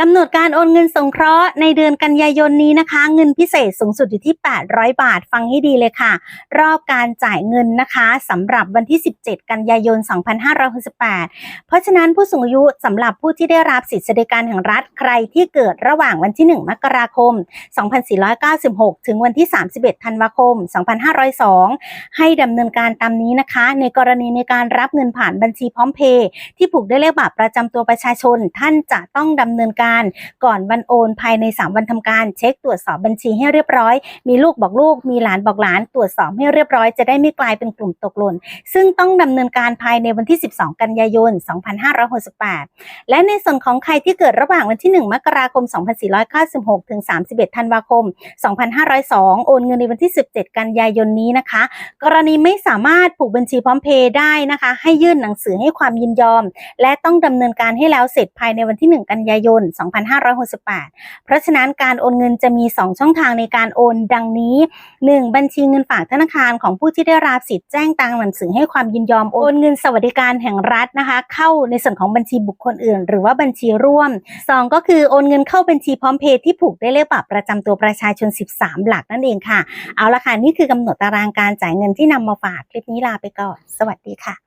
กำหนดการโอนเงินสงเคราะห์ในเดือนกันยายนนี้นะคะ เงินพิเศษสูงสุดอยู่ที่ 800 บาทฟังให้ดีเลยค่ะ รอบการจ่ายเงินนะคะสำหรับวันที่ 17 กันยายน 2568 เพราะฉะนั้นผู้สูงอายุสำหรับผู้ที่ได้รับสิทธิสวัสดิการแห่งรัฐใครที่เกิดระหว่างวันที่ 1 มกราคม 2496 ถึงวันที่ 31 ธันวาคม 2502 ให้ดำเนินการตามนี้นะคะ ในกรณีในการรับเงินผ่านบัญชีพร้อมเพย์ที่ผูกด้วยเลขบัตรประจำตัวประชาชน ท่านจะต้องดำเนินการก่อนวันโอนภายใน 3 วันทำการ เช็คตรวจสอบบัญชีให้เรียบร้อย มีลูกบอกลูก มีหลานบอกหลาน ตรวจสอบให้เรียบร้อยจะได้ไม่กลายเป็นกลุ่มตกหล่น ซึ่งต้องดำเนินการภายในวันที่ 12 กันยายน 2568 และในส่วนของใครที่เกิดระหว่างวันที่ 1 มกราคม 2496 ถึง 31 ธันวาคม 2502 โอนเงินในวันที่ 17 กันยายนนี้นะคะ กรณีไม่สามารถผูกบัญชีพร้อมเพย์ได้นะคะ ให้ยื่นหนังสือให้ความยินยอม และต้องดำเนินการให้แล้วเสร็จภายในวันที่ 1 กันยายน2568 เพราะฉะนั้นการโอนเงินจะมี 2 ช่องทางในการโอนดังนี้ 1. บัญชีเงินฝากธนาคารของผู้ที่ได้รับสิทธิ์แจ้งตามหนังสือให้ความยินยอมโอนเงินสวัสดิการแห่งรัฐนะคะ เข้าในส่วนของบัญชีบุคคลอื่น หรือว่าบัญชีร่วม 2 ก็คือโอนเงินเข้าบัญชีพร้อมเพย์ที่ผูกได้เลขบัตรประจำตัวประชาชน 13 หลักนั่นเองค่ะ เอาละค่ะนี่คือกำหนดตารางการจ่ายเงินที่นำมาฝากคลิปนี้ลาไปก่อน สวัสดีค่ะ